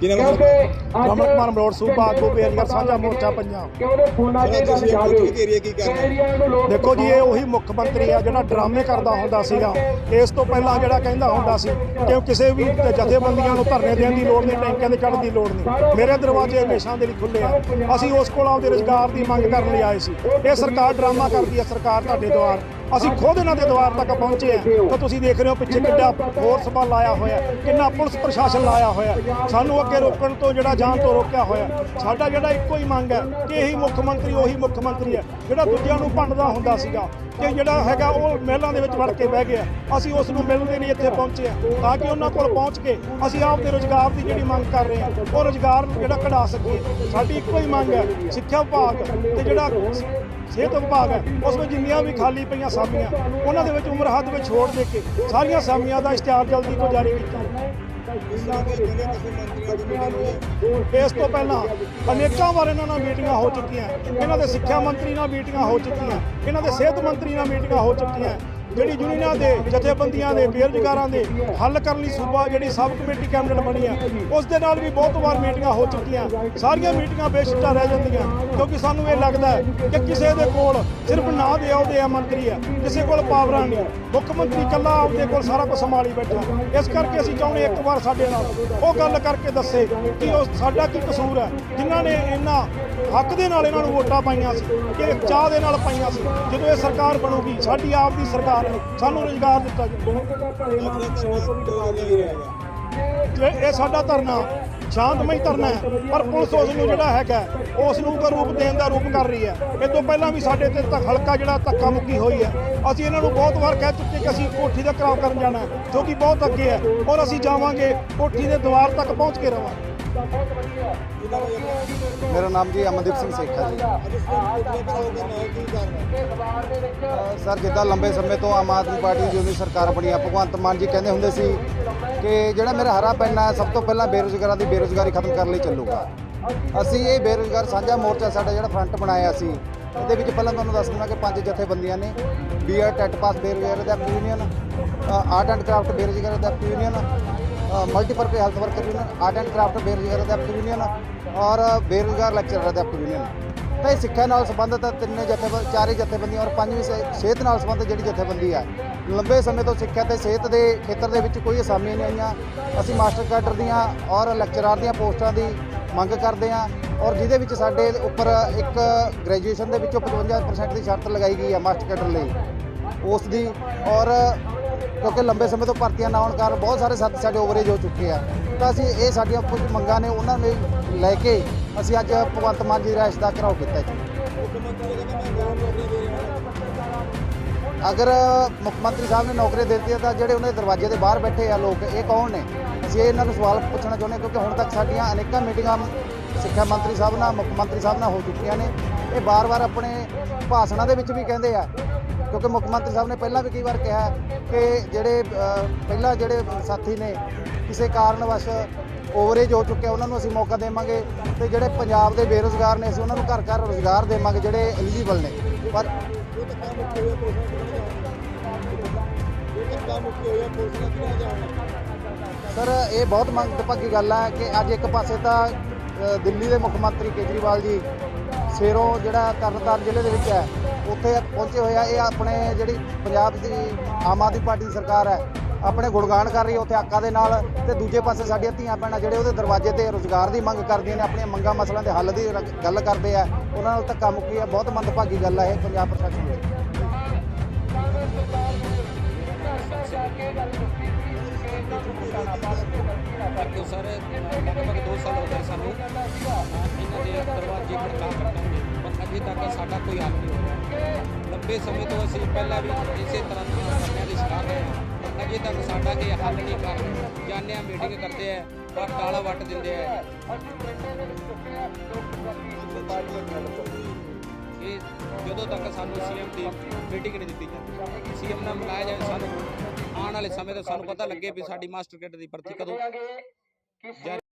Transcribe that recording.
ਕੀ ਨਾਮ ਕਿਉਂਕਿ ਹੈ ਰਮਨ ਕੁਮਾਰ ਮਰੋੜ ਸੂਬਾ ਆਗੂ ਬੇਰਗਰ ਸਾਂਝਾ ਮੋਰਚਾ ਪੰਜਾਬ। ਨੂੰ ਦੇਖੋ ਜੀ ਇਹ ਉਹੀ ਮੁੱਖ ਮੰਤਰੀ ਆ ਜਿਹੜਾ ਡਰਾਮੇ ਕਰਦਾ ਹੁੰਦਾ ਸੀਗਾ। ਇਸ ਤੋਂ ਪਹਿਲਾਂ ਜਿਹੜਾ ਕਹਿੰਦਾ ਹੁੰਦਾ ਸੀ ਕਿ ਕਿਸੇ ਵੀ ਜਥੇਬੰਦੀਆਂ ਨੂੰ ਧਰਨੇ ਦੇਣ ਦੀ ਲੋੜ ਨਹੀਂ ਟੈਂਕਾਂ ਦੇ ਚੜ੍ਹਨ ਦੀ ਲੋੜ ਨਹੀਂ। ਮੇਰੇ ਦਰਵਾਜ਼ੇ ਹਮੇਸ਼ਾ ਦੇ ਲਈ ਖੁੱਲੇ ਆ। ਅਸੀਂ ਉਸ ਕੋਲ ਆਪਦੇ ਰੁਜ਼ਗਾਰ ਦੀ ਮੰਗ ਕਰਨ ਲਈ ਆਏ ਸੀ। ਇਹ ਸਰਕਾਰ ਡਰਾਮਾ ਕਰਦੀ ਹੈ ਸਰਕਾਰ ਤੁਹਾਡੇ ਦੁਆਰ। ਅਸੀਂ ਖੁਦ ਇਹਨਾਂ ਦੇ ਦੁਆਰ ਤੱਕ ਪਹੁੰਚੇ ਆ ਤਾਂ ਤੁਸੀਂ ਦੇਖ ਰਹੇ ਹੋ ਪਿੱਛੇ ਕਿੰਨਾ ਫੋਰਸ ਬਲ ਲਾਇਆ ਹੋਇਆ ਕਿੰਨਾ ਪੁਲਿਸ ਪ੍ਰਸ਼ਾਸਨ ਲਾਇਆ ਹੋਇਆ ਸਾਨੂੰ ਅੱਗੇ ਰੋਕਣ ਤੋਂ ਜਿਹੜਾ ਜਾਣ ਤੋਂ ਰੋਕਿਆ ਹੋਇਆ ਸਾਡਾ ਜਿਹੜਾ ਇੱਕੋ ਹੀ ਮੰਗ ਹੈ ਕਿ ਇਹੀ ਮੁੱਖ ਮੰਤਰੀ, ਉਹੀ ਮੁੱਖ ਮੰਤਰੀ ਹੈ। ਜਿਹੜਾ ਦੂਜਿਆਂ ਨੂੰ ਭੰਡਦਾ ਹੁੰਦਾ ਸੀਗਾ ਕਿ ਜਿਹੜਾ ਹੈਗਾ ਉਹ ਮਹਿਲਾਂ ਦੇ ਵਿੱਚ ਵੜ ਕੇ ਬਹਿ ਗਿਆ। ਅਸੀਂ ਉਸ ਨੂੰ ਮਿਲਣ ਦੇ ਲਈ ਇੱਥੇ ਪਹੁੰਚੇ ਆ ਤਾਂ ਕਿ ਉਹਨਾਂ ਕੋਲ ਪਹੁੰਚ ਕੇ ਅਸੀਂ ਆਪਦੇ ਰੋਜ਼ਗਾਰ ਦੀ ਜਿਹੜੀ ਮੰਗ ਕਰ ਰਹੇ ਹਾਂ, ਉਹ ਰੋਜ਼ਗਾਰ ਜਿਹੜਾ ਕਢਾ ਸਕੀਏ। ਸਾਡੀ ਇੱਕੋ ਹੀ ਮੰਗ ਹੈ ਸਿੱਖਿਆ ਵਿਭਾਗ ਤੇ ਜਿਹੜਾ ਸਿਹਤ ਵਿਭਾਗ ਹੈ ਉਸ ਵਿੱਚ ਜਿੰਨੀਆਂ ਵੀ ਖਾਲੀ ਪਈਆਂ ਸਾਮੀਆਂ, ਉਹਨਾਂ ਦੇ ਵਿੱਚ ਉਮਰ ਹੱਦ ਵਿੱਚ ਛੋੜ ਦੇ ਕੇ ਸਾਰੀਆਂ ਸਾਮੀਆਂ ਦਾ ਇਸ਼ਤਿਹਾਰ ਜਲਦੀ ਤੋਂ ਜਾਰੀ ਕੀਤਾ। ਇਸ ਤੋਂ ਪਹਿਲਾਂ ਅਨੇਕਾਂ ਵਾਰ ਇਹਨਾਂ ਨਾਲ ਮੀਟਿੰਗਾਂ ਹੋ ਚੁੱਕੀਆਂ, ਇਹਨਾਂ ਦੇ ਸਿੱਖਿਆ ਮੰਤਰੀ ਨਾਲ ਮੀਟਿੰਗਾਂ ਹੋ ਚੁੱਕੀਆਂ, ਇਹਨਾਂ ਦੇ ਸਿਹਤ ਮੰਤਰੀ ਨਾਲ ਮੀਟਿੰਗਾਂ ਹੋ ਚੁੱਕੀਆਂ ਜਿਹੜੀ ਯੂਨੀਅਨਾਂ ਦੇ ਜਥੇਬੰਦੀਆਂ ਦੇ, ਬੇਰੁਜ਼ਗਾਰਾਂ ਦੇ ਹੱਲ ਕਰਨ ਲਈ ਸੂਬਾ ਜਿਹੜੀ ਸਬ ਕਮੇਟੀ ਕੈਬਨਿਟ ਬਣੀ ਹੈ ਉਸ ਦੇ ਨਾਲ ਵੀ ਬਹੁਤ ਵਾਰ ਮੀਟਿੰਗਾਂ ਹੋ ਚੁੱਕੀਆਂ। ਸਾਰੀਆਂ ਮੀਟਿੰਗਾਂ ਬੇਸ਼ਿੱਟਾ ਰਹਿ ਜਾਂਦੀਆਂ, ਕਿਉਂਕਿ ਸਾਨੂੰ ਇਹ ਲੱਗਦਾ ਕਿ ਕਿਸੇ ਦੇ ਕੋਲ ਸਿਰਫ ਨਾਂ ਦੇ ਅਹੁਦੇ ਆ ਮੰਤਰੀ ਆ, ਕਿਸੇ ਕੋਲ ਪਾਵਰਾਂ ਨਹੀਂ। ਮੁੱਖ ਮੰਤਰੀ ਇਕੱਲਾ ਆਪਦੇ ਕੋਲ ਸਾਰਾ ਕੁਝ ਸੰਭਾਲੀ ਬੈਠਾ। ਇਸ ਕਰਕੇ ਅਸੀਂ ਚਾਹੁੰਦੇ ਇੱਕ ਵਾਰ ਸਾਡੇ ਨਾਲ ਉਹ ਗੱਲ ਕਰਕੇ ਦੱਸੇ ਕਿ ਉਹ ਸਾਡਾ ਕੀ ਕਸੂਰ ਹੈ। ਜਿਨ੍ਹਾਂ ਨੇ ਇਹਨਾਂ ਹੱਕ ਦੇ ਨਾਲ ਇਹਨਾਂ ਨੂੰ ਵੋਟਾਂ ਪਾਈਆਂ ਸੀ, ਕਿ ਚਾਹ ਦੇ ਨਾਲ ਪਾਈਆਂ ਸੀ। ਜਦੋਂ ਇਹ ਸਰਕਾਰ ਬਣੂਗੀ, ਸਾਡੀ ਆਪ ਦੀ ਸਰਕਾਰ ਹੈ ਸਾਨੂੰ ਰੁਜ਼ਗਾਰ ਦਿੱਤਾ ਜਾਊਗਾ ਜੇ ਇਹ ਸਾਡਾ ਧਰਨਾ ਸ਼ਾਂਤਮਈ ਧਰਨਾ ਹੈ ਪਰ ਪੁਲਿਸ ਉਸ ਨੂੰ ਜਿਹੜਾ ਹੈਗਾ ਉਸ ਨੂੰ ਦਾ ਰੂਪ ਦੇਣ ਦਾ ਰੂਪ ਕਰ ਰਹੀ ਹੈ। ਇਹ ਤੋਂ ਪਹਿਲਾਂ ਵੀ ਸਾਡੇ ਤੇ ਤੱਕ ਹਲਕਾ ਜਿਹੜਾ ਧੱਕਾ ਮੁੱਕੀ ਹੋਈ ਹੈ। ਅਸੀਂ ਇਹਨਾਂ ਨੂੰ ਬਹੁਤ ਵਾਰ ਕਹਿ ਚੁੱਕੇ ਕਿ ਅਸੀਂ ਕੋਠੀ ਦਾ ਘਰਾਓ ਕਰਨ ਜਾਣਾ ਜੋ ਕਿ ਬਹੁਤ ਅੱਗੇ ਹੈ। ਔਰ ਅਸੀਂ ਜਾਵਾਂਗੇ ਕੋਠੀ ਦੇ ਦੁਆਰ ਤੱਕ ਪਹੁੰਚ ਕੇ ਰਵਾਂਗੇ। ਮੇਰਾ ਨਾਮ ਜੀ ਅਮਨਦੀਪ ਸਿੰਘ ਸੇਖਾ ਜੀ। ਸਰ, ਜਿੱਦਾਂ ਲੰਬੇ ਸਮੇਂ ਤੋਂ ਆਮ ਆਦਮੀ ਪਾਰਟੀ ਦੀ ਜਦੋਂ ਸਰਕਾਰ ਬਣੀ ਆ, ਭਗਵੰਤ ਮਾਨ ਜੀ ਕਹਿੰਦੇ ਹੁੰਦੇ ਸੀ ਕਿ ਜਿਹੜਾ ਮੇਰਾ ਹਰਾ ਪੈਨਾ ਹੈ ਸਭ ਤੋਂ ਪਹਿਲਾਂ ਬੇਰੁਜ਼ਗਾਰਾਂ ਦੀ ਬੇਰੁਜ਼ਗਾਰੀ ਖਤਮ ਕਰਨ ਲਈ ਚੱਲੂਗਾ। ਅਸੀਂ ਇਹ ਬੇਰੁਜ਼ਗਾਰ ਸਾਂਝਾ ਮੋਰਚਾ ਸਾਡਾ ਜਿਹੜਾ ਫਰੰਟ ਬਣਾਇਆ ਸੀ, ਇਹਦੇ ਵਿੱਚ ਪਹਿਲਾਂ ਤੁਹਾਨੂੰ ਦੱਸ ਦਿੰਦਾ ਕਿ ਪੰਜ ਜਥੇਬੰਦੀਆਂ ਨੇ। ਬੀਆਰ ਟੈਟ ਪਾਸ ਬੇਰੁਜ਼ਗਾਰ ਅਧਿਆਪਕ ਯੂਨੀਅਨ ਆਰਟ ਐਂਡ ਕਰਾਫਟ ਬੇਰੁਜ਼ਗਾਰ ਅਧਿਆਪਕ union multipurpose health worker union art and craft ਬੇਰੁਜ਼ਗਾਰ ਅਧਿਆਪਕ ਯੂਨੀਅਨ ਔਰ ਬੇਰੁਜ਼ਗਾਰ ਲੈਕਚਰਰ ਅਧਿਆਪਕ ਯੂਨੀਅਨ ਤਾਂ ਇਹ ਸਿੱਖਿਆ ਨਾਲ ਸੰਬੰਧਿਤ ਤਿੰਨੇ ਜਥੇ ਚਾਰੇ ਜਥੇਬੰਦੀਆਂ ਔਰ ਪੰਜਵੀਂ ਸਿਹਤ ਨਾਲ ਸੰਬੰਧਿਤ ਜਿਹੜੀ ਜਥੇਬੰਦੀ ਹੈ। ਲੰਬੇ ਸਮੇਂ ਤੋਂ ਸਿੱਖਿਆ ਤੇ ਸਿਹਤ ਦੇ ਖੇਤਰ ਦੇ ਵਿੱਚ ਕੋਈ ਅਸਾਮੀਆਂ ਨਹੀਂ ਆਈਆਂ। ਅਸੀਂ ਮਾਸਟਰ ਕੈਡਰ ਦੀਆਂ ਔਰ ਲੈਕਚਰਾਰ ਦੀਆਂ ਪੋਸਟਾਂ ਦੀ ਮੰਗ ਕਰਦੇ ਹਾਂ ਔਰ ਜਿਹਦੇ ਵਿੱਚ ਸਾਡੇ ਉੱਪਰ ਇੱਕ ਗ੍ਰੈਜੂਏਸ਼ਨ ਦੇ ਵਿੱਚੋਂ 55% ਦੀ ਸ਼ਰਤ ਲਗਾਈ ਗਈ ਹੈ ਮਾਸਟਰ ਕੈਡਰ ਲਈ। ਉਸ ਦੀ ਔਰ ਕਿਉਂਕਿ ਲੰਬੇ ਸਮੇਂ ਤੋਂ ਭਰਤੀਆਂ ਨਾ ਹੋਣ ਕਾਰਨ ਬਹੁਤ ਸਾਰੇ ਸਾਥੀ ਸਾਡੇ ਓਵਰੇਜ ਹੋ ਚੁੱਕੇ ਆ। ਤਾਂ ਅਸੀਂ ਇਹ ਸਾਡੀਆਂ ਕੁਝ ਮੰਗਾਂ ਨੇ, ਉਹਨਾਂ ਨੂੰ ਲੈ ਕੇ ਅਸੀਂ ਅੱਜ ਭਗਵੰਤ ਮਾਨ ਜੀ ਰਾਇਸ਼ ਦਾ ਘਰਾਓ ਕੀਤਾ ਜੀ ਅਗਰ ਮੁੱਖ ਮੰਤਰੀ ਸਾਹਿਬ ਨੇ ਨੌਕਰੀ ਦੇ ਦਿੱਤੀ ਤਾਂ ਜਿਹੜੇ ਉਹਨਾਂ ਦੇ ਦਰਵਾਜ਼ੇ ਦੇ ਬਾਹਰ ਬੈਠੇ ਆ ਲੋਕ, ਇਹ ਕੌਣ ਨੇ? ਅਸੀਂ ਇਹਨਾਂ ਨੂੰ ਸਵਾਲ ਪੁੱਛਣਾ ਚਾਹੁੰਦੇ ਹਾਂ, ਕਿਉਂਕਿ ਹੁਣ ਤੱਕ ਸਾਡੀਆਂ ਅਨੇਕਾਂ ਮੀਟਿੰਗਾਂ ਸਿੱਖਿਆ ਮੰਤਰੀ ਸਾਹਿਬ ਨਾਲ, ਮੁੱਖ ਮੰਤਰੀ ਸਾਹਿਬ ਨਾਲ ਹੋ ਚੁੱਕੀਆਂ ਨੇ। ਇਹ ਬਾਰ-ਬਾਰ ਆਪਣੇ ਭਾਸ਼ਣਾਂ ਦੇ ਵਿੱਚ ਵੀ ਕਹਿੰਦੇ ਆ। ਕਿਉਂਕਿ ਮੁੱਖ ਮੰਤਰੀ ਸਾਹਿਬ ਨੇ ਪਹਿਲਾਂ ਵੀ ਕਈ ਵਾਰ ਕਿਹਾ ਕਿ ਜਿਹੜੇ ਪਹਿਲਾਂ ਜਿਹੜੇ ਸਾਥੀ ਨੇ, ਕਿਸੇ ਕਾਰਨ ਵਸ ਓਵਰੇਜ ਹੋ ਚੁੱਕਿਆ, ਉਹਨਾਂ ਨੂੰ ਅਸੀਂ ਮੌਕਾ ਦੇਵਾਂਗੇ ਤੇ ਜਿਹੜੇ ਪੰਜਾਬ ਦੇ ਬੇਰੁਜ਼ਗਾਰ ਨੇ, ਅਸੀਂ ਉਹਨਾਂ ਨੂੰ ਘਰ ਘਰ ਰੋਜ਼ਗਾਰ ਦੇਵਾਂਗੇ, ਜਿਹੜੇ ਐਲੀਜੀਬਲ ਨੇ। ਪਰ ਸਰ, ਇਹ ਬਹੁਤ ਮੰਦਭਾਗੀ ਗੱਲ ਹੈ ਕਿ ਅੱਜ ਇੱਕ ਪਾਸੇ ਤਾਂ ਦਿੱਲੀ ਦੇ ਮੁੱਖ ਮੰਤਰੀ ਕੇਜਰੀਵਾਲ ਜੀ ਸ਼ੇਰੋਂ ਜਿਹੜਾ ਤਰਨਤਾਰਨ ਜ਼ਿਲ੍ਹੇ ਦੇ ਵਿੱਚ ਹੈ, ਉੱਥੇ ਪਹੁੰਚੇ ਹੋਏ ਆ। ਇਹ ਆਪਣੇ ਜਿਹੜੀ ਪੰਜਾਬ ਦੀ ਆਮ ਆਦਮੀ ਪਾਰਟੀ ਦੀ ਸਰਕਾਰ ਹੈ, ਆਪਣੇ ਗੁਣਗਾਨ ਕਰ ਰਹੀ ਹੈ ਉੱਥੇ ਆਕਾ ਦੇ ਨਾਲ ਤੇ ਦੂਜੇ ਪਾਸੇ ਸਾਡੀਆਂ ਧੀਆਂ ਭੈਣਾਂ ਜਿਹੜੇ ਉਹਦੇ ਦਰਵਾਜ਼ੇ ਤੇ ਰੋਜ਼ਗਾਰ ਦੀ ਮੰਗ ਕਰਦੀਆਂ ਨੇ, ਆਪਣੀਆਂ ਮੰਗਾਂ ਮਸਲਿਆਂ ਦੇ ਹੱਲ ਦੀ ਗੱਲ ਕਰਦੇ ਆ। ਉਹਨਾਂ ਨਾਲ ਧੱਕਾ ਮੁੱਕੀ ਹੈ, ਬਹੁਤ ਮੰਦਭਾਗੀ ਗੱਲ ਹੈ ਇਹ ਪੰਜਾਬ ਪ੍ਰਸ਼ਾਸਨ ਦੀ। ਕਰਕੇ ਸਰ। ਲਗਭਗ 2 ਸਾਲ ਹੋ ਗਏ ਸਾਨੂੰ। ਇਹਨਾਂ ਦੇ ਦਰਵਾਜ਼ੇ ਖੜਕਾ ਖੜਕਾਉਂਦੇ ਪਰ ਅਜੇ ਤੱਕ ਸਾਡਾ ਕੋਈ ਹੱਲ ਨਹੀਂ ਹੋਇਆ। ਲੰਬੇ ਸਮੇਂ ਤੋਂ ਅਸੀਂ ਪਹਿਲਾਂ ਵੀ ਇਸੇ ਤਰ੍ਹਾਂ ਦੀਆਂ ਸਮੱਸਿਆ ਦੇ ਸ਼ਿਕਾਰ ਰਹੇ ਹਾਂ। ਪਰ ਅਜੇ ਤੱਕ ਸਾਡਾ ਕੋਈ ਹੱਲ ਨਹੀਂ ਕਰ ਰਹੇ। ਜਾਂਦੇ ਆ ਮੀਟਿੰਗ ਕਰਦੇ ਆ ਪਰ ਟਾਲਾ ਵੱਟ ਦਿੰਦੇ ਆ ਇਹ ਜਦੋਂ ਤੱਕ ਸਾਨੂੰ ਸੀਐਮ ਦੀ ਮੀਟਿੰਗ ਨਹੀਂ ਦਿੱਤੀ ਜਾਂਦੀ। ਸੀਐਮ ਨਾਲ ਮਿਲਾਇਆ ਜਾਵੇ ਸਾਨੂੰ ਆਉਣ ਵਾਲੇ ਸਮੇਂ ਤੋਂ ਸਾਨੂੰ ਪਤਾ ਲੱਗੇ ਵੀ ਸਾਡੀ ਮਾਸਟਰ ਕਿੱਟ ਦੀ ਭਰਤੀ ਕਦੋਂ।